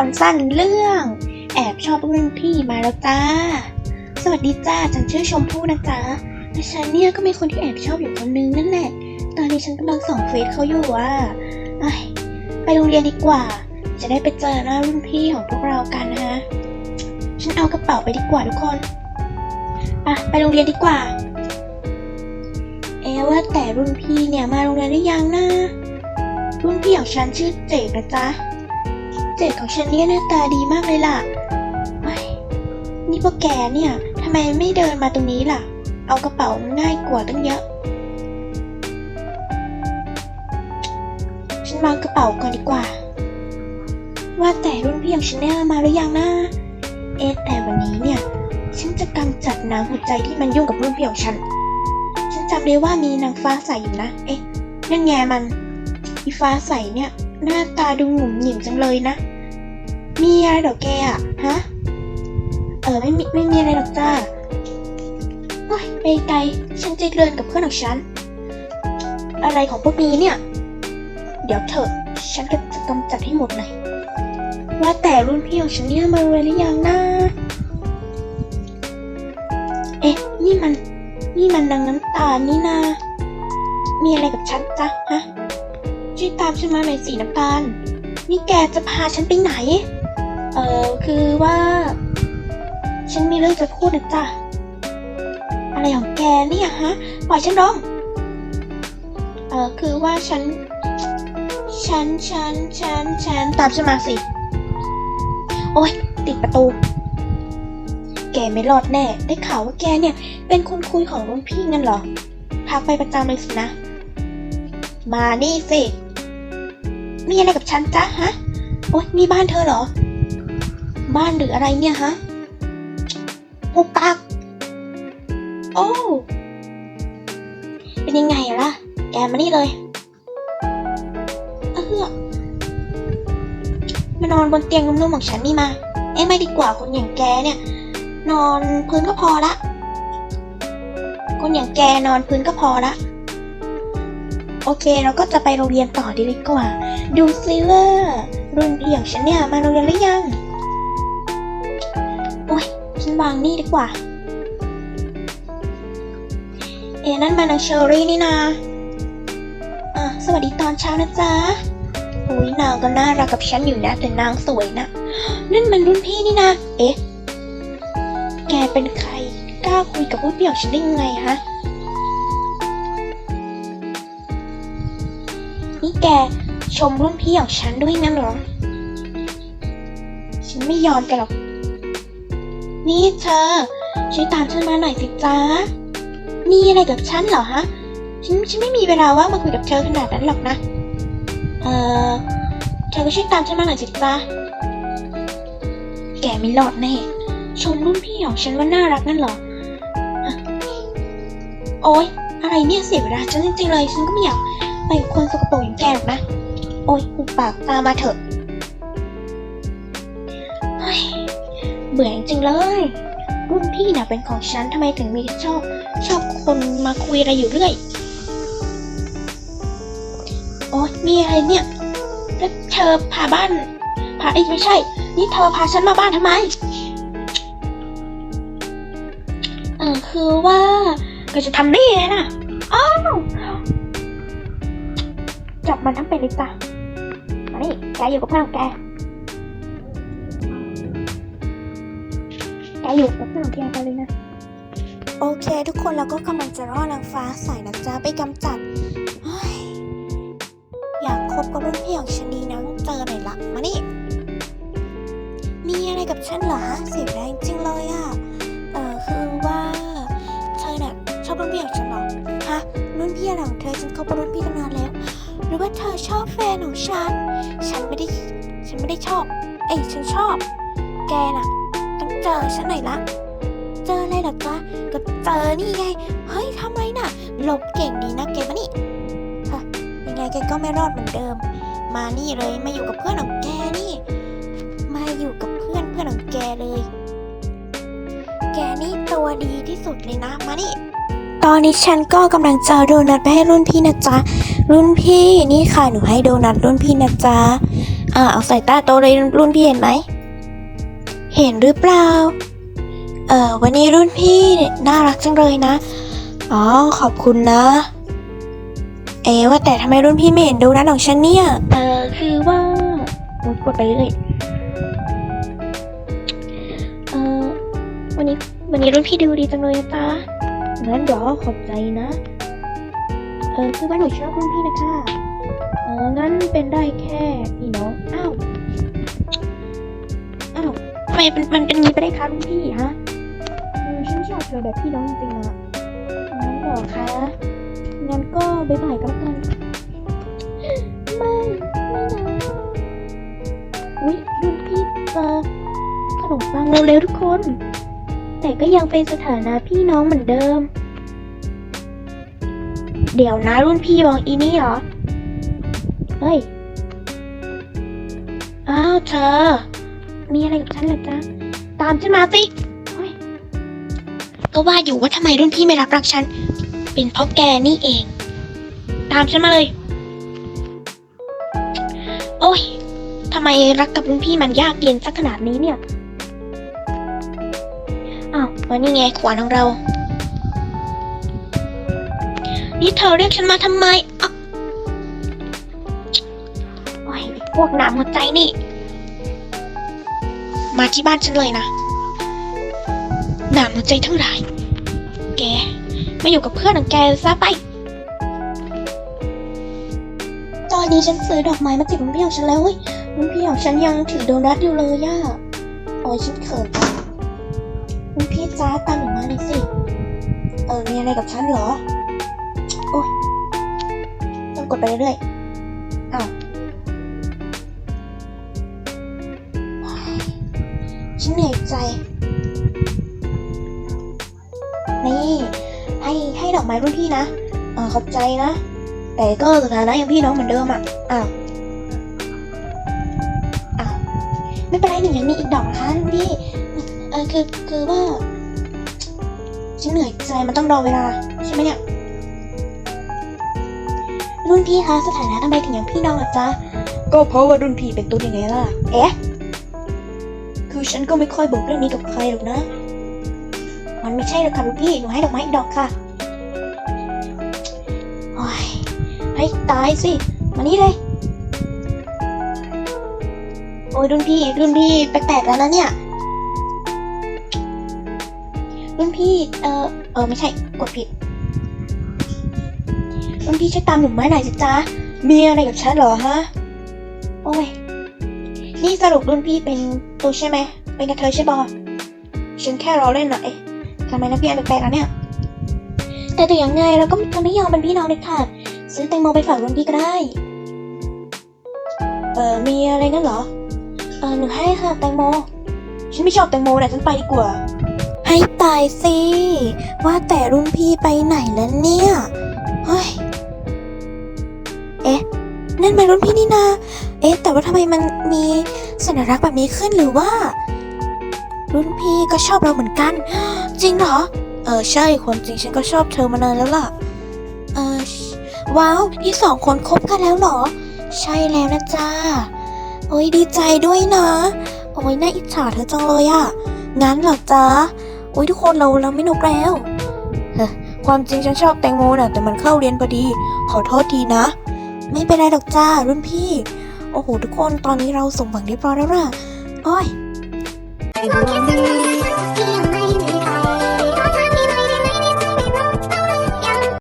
รสั้นเรื่อง แอบชอบรุ่นพี่มาแล้วจ้า สวัสดีจ้าฉันชื่อชมพู่นะจ๊ะแต่ฉันเนี่ยก็มีคนที่แอบชอบอยู่คนนึงนั่นแหละ ตอนนี้ฉันกำลังส่องเฟซเขาอยู่ว่าไอยไปโรงเรียนดีกว่า จะได้ไปเจอหน้ารุ่นพี่ของพวกเรากันนะฮะ ฉันเอากระเป๋าไปดีกว่าทุกคนอะไปโรงเรียนดีกว่า เอว่าแต่รุ่นพี่เนี่ยมาโรงเรียนหรือยังนะรุ่นพี่ของฉันชื่อเจกนะจ๊ะ เจกของฉันเนี่ยหน้าตาดีมากเลยล่ะเฮ้ยนี่พวกแกเนี่ยทำไมไม่เดินมาตรงนี้ล่ะ เอากระเป๋าง่ายกว่าตั้งเยอะ ฉันวางกระเป๋าก่อนดีกว่า ว่าแต่รุ่นพี่ของฉันเนี่ยมาหรือยังนะเอ๊แต่วันนี้เนี่ย ฉันจะกำจัดนางหัวใจที่มันยุ่งกับรุ่นพี่ของฉัน ฉันจำได้ว่ามีนางฟ้าใสอยู่นะ เอ๊ะนั่นไงมันอีฟ้าใสเนี่ยหน้าตาดูหงุ่มหงิมจังเลยนะ มีอะไรเหรอแกอะฮะ เออไม่มีไม่มีอะไรหรอกจ้าโอ้ยไปไกล ฉันจะเดินกับเพื่อนของฉัน อะไรของพวกนี้เนี่ย เดี๋ยวเถอะ ฉันจะกำจัดให้หมดเลย ว่าแต่รุ่นพี่ของฉันเนี่ยมาเรียหรือยังนะเอ๊ะ นี่มัน นี่มันนางน้ำตาลนี่นา มีอะไรกับฉันจ๊ะฮะช่วยตามฉันมาหน่อยสีน้ำตาล นี่แกจะพาฉันไปไหน เออคือว่า ฉันมีเรื่องจะพูดนะจ๊ะ อะไรของแกเนี่ยฮะ ปล่อยฉันร้องเออคือว่าฉัน ฉัน ฉัน ฉัน ฉัน ตามฉันมาสิ โอ๊ยติดประตู แกไม่รอดแน่ ได้ข่าวว่าแกเนี่ย เป็นคนคุยของรุ่นพี่งั้นเหรอทักไปประจำเลยสินะ มานี่สิ มีอะไรกับฉันจ๊ะฮะ โอ๊ยนี่บ้านเธอเหรอ บ้านหรืออะไรเนี่ยฮะหุบปากโอ้เป็นยังไงล่ะ แกมานี่เลยเออมานอนบนเตียงนุ่มๆของฉันนี่มา เอ้ไม่ดีกว่าคนอย่างแกเนี่ย นอนพื้นก็พอละ คนอย่างแกนอนพื้นก็พอละโอเคเราก็จะไปโรงเรียนต่อดีกว่า ดูซิว่ารุ่นพี่ของฉันเนี่ยมาโรงเรียนหรือยัง นวางนี่ดีกว่า เอ๊ะนั่นมันนางเชอรี่นี่นาอะสวัสดีตอนเช้านะจ๊ะอุ้ยนางก็น่ารักกับฉันอยู่นะแต่นางสวยนะ นั่นมันรุ่นพี่นี่นะ เอ๊ะ แกเป็นใครกล้าคุยกับรุ่นพี่ของฉันได้ยังไงฮะ นี่แกชมรุ่นพี่ของฉันด้วยงั้นเหรอ ฉันไม่ยอมแกหรอก นี่เธอ ช่วยตามฉันมาหน่อยสิจ้ามีอะไรกับฉันเหรอฮะ ฉันฉันไม่มีเวลาว่างมาคุยกับเธอขนาดนั้นหรอกนะ เออเธอก็ช่วยตามฉันมาหน่อยสิจ้าแกไม่รอดแน่ชมรุ่นพี่ของฉันว่าน่ารักนั่นหรอ โอ๊ย อะไรเนี่ยเสียเวลาฉันจริงๆเลย ฉันก็ไม่อยากไปกับคนสกปรกอย่างแกหรอกนะ โอ๊ยหุบปากตามมาเถอะ เบื่อจริงเลย รุ่นพี่น่ะเป็นของฉันทำไมถึงมีชอบ ชอบคนมาคุยอะไรอยู่เรื่อย โอ๊ยมีอะไรเนี่ยแล้วเธอพาบ้าน พาไอ้ไม่ใช่ นี่เธอพาฉันมาบ้านทำไมเออคือว่าก็จะทำนี่ไงนะอ้าวจับมันทั้งเป็นเลยจ้ะมานี่แกอยู่กับเพื่อนของแก แกอยู่กับเพื่อนของแกไปเลยนะ โอเค ทุกคนเราก็กำลังจะรอดนางฟ้าใสนะจ๊ะไปกำจัดอยากคบกับรุ่นพี่ของฉันดีนะเจอหน่อยละมานี่ มีอะไรกับฉันเหรอฮะเสียแรงจริงเลยอะเออคือว่าเธอน่ะชอบรุ่นพี่ของฉันเหรอฮะรุ่นพี่อะไรของเธอฉันคบกับรุ่นพี่ตั้งนานแล้ว หรือว่าเธอชอบแฟนของฉัน ฉันไม่ได้ฉันไม่ได้ชอบ เอ้ยฉันชอบ แกน่ะ เจอฉันหน่อยละเจออะไรหรอจ๊ะก็เจอนี่ไง เฮ้ยทำไรน่ะหลบเก่งดีนะแกมานี่ฮะยังไงแกก็ไม่รอดเหมือนเดิม มานี่เลยมาอยู่กับเพื่อนของแกนี่ มาอยู่กับเพื่อนเพื่อนของแกเลย แกนี่ตัวดีที่สุดเลยนะมานี่ตอนนี้ฉันก็กำลังจะเอโดนัทไปให้รุ่นพี่นะจ๊ะ รุ่นพี่นี่ค่ะหนูให้โดนัทรุ่นพี่นะจ๊ะ อ่าเอาใส่ตาโตเลยรุ่นพี่เห็นไหม เห็นหรือเปล่า เออวันนี้รุ่นพี่น่ารักจังเลยนะ อ๋อ ขอบคุณนะ เอว่าแต่ทำไมรุ่นพี่ไม่เห็นดูนะของฉันเนี่ย เออคือว่ามันกดไปเรื่อยเออวันนี้วันนี้รุ่นพี่ดูดีจังเลยนะจ๊ะงั้นเดี๋ยวขอบใจนะ เออคือว่าหนูชอบรุ่นพี่นะคะ เอองั้นเป็นได้แค่พี่น้อง อ้าว ทำไมมันมันเป็นอย่างนี้ไปได้คะรุ่นพี่ฮะเออฉันชอบเธอแบบพี่น้องจริงๆอะงั้นเหรอคะงั้นก็บายบายก็แล้วกันไม่ไม่นะอุ๊ยรุ่นพี่เจอขนมปังเร็วๆทุกคน แต่ก็ยังเป็นสถานะพี่น้องเหมือนเดิม เดี๋ยวนะรุ่นพี่มองอีนี่เหรอ เฮ้ย อ้าวเธอ มีอะไรกับฉันเหรอจ๊ะ ตามฉันมาสิเฮ้ยก็ว่าอยู่ว่าทำไมรุ่นพี่ไม่รับรักฉัน เป็นเพราะแกนี่เอง ตามฉันมาเลย โอ้ยทำไมรักกับรุ่นพี่มันยากเย็นสักขนาดนี้เนี่ย อ้าวมานี่ไงขวานของเรา นี่เธอเรียกฉันมาทำไมอะโอ้ยพวกหนามหัวใจนี่ มาที่บ้านฉันเลยนะหนามใจทั้งหลาย แกไมาอยู่กับเพื่อนของแกซะไป ตอนนี้ฉันซื้อดอกไม้มาติดรุ่นพี่ของฉันแล้วเว้ยรุ่นพี่ของฉันยังถือโดนัทอยู่เลยย่าโอ้ยฉันเขินจังรุ่นพี่จ้าตามหนูมาหน่อยสิ เออมีอะไรกับฉันเหรอ โอ้ยต้องกดไปเรื่อยๆ ฉันเหนื่อยใจ นี่ให้ให้ดอกไม้รุ่นพี่นะเออขอบใจนะ แต่ก็สถานะยังพี่น้องเหมือนเดิมอะอ้าวอ้าวไม่เป็นไรหนึ่งยังมีอีกดอกนะคะรุ่นพี่เออคือคือว่าฉันเหนื่อยใจมันต้องรอเวลาใช่ไหมเนี่ยรุ่นพี่คะสถานะทำไมถึงยังพี่น้องล่ะจ๊ะก็เพราะว่ารุ่นพี่เป็นตัวยังไงล่ะเอ๊ะ ฉันก็ไม่ค่อยบอกเรื่องนี้กับใครหรอกนะ มันไม่ใช่หรอกค่ะรุ่นพี่หนูให้ดอกไม้อีกดอกค่ะโอ้ยให้ตายสิ มานี่เลย โอ้ยรุ่นพี่รุ่นพี่แปลกๆแล้วนะเนี่ย รุ่นพี่เออเออไม่ใช่กดผิด รุ่นพี่ช่วยตามหนุ่มไม้หน่อยสิจ๊ะมีอะไรกับฉันเหรอฮะ โอ้ย นี่สรุปรุ่นพี่เป็นตัวใช่ไหม เป็นกระเทยใช่บอฉันแค่รอเล่นหน่อยทำไมนะพี่แอนแปลกๆแล้วเนี่ย แต่ถึงยังไงเราก็จะไม่ยอมเป็นพี่น้องเด็ดขาดซื้อแตงโมไปฝากรุ่นพี่ก็ได้ เออมีอะไรงั้นเหรอ เออหนูให้ค่ะแตงโม ฉันไม่ชอบแตงโมแต่ฉันไปดีกว่า ให้ตายสิ ว่าแต่รุ่นพี่ไปไหนแล้วเนี่ย เฮ้ย เอ๊ะ นั่นมันรุ่นพี่นี่นา เอ๊ะแต่ว่าทำไมมันมีสัญลักษณ์แบบนี้ขึ้นหรือว่า รุ่นพี่ก็ชอบเราเหมือนกัน จริงเหรอ เออใช่ความจริงฉันก็ชอบเธอมานานแล้วล่ะ เออว้าวที่สองคนคบกันแล้วเหรอ ใช่แล้วนะจ้าโอ้ยดีใจด้วยนะโอ้ยน่าอิจฉาเธอจังเลยอะงั้นเหรอจ๊ะโอ้ยทุกคนเราเราไม่นุกแล้วความจริงฉันชอบแตงโมนะแต่มันเข้าเรียนพอดี ขอโทษทีนะ ไม่เป็นไรหรอกจ้ารุ่นพี่ โอ้โหทุกคนตอนนี้เราสมหวังเรียบร้อยแล้วล่ะโอ้ยขอแค่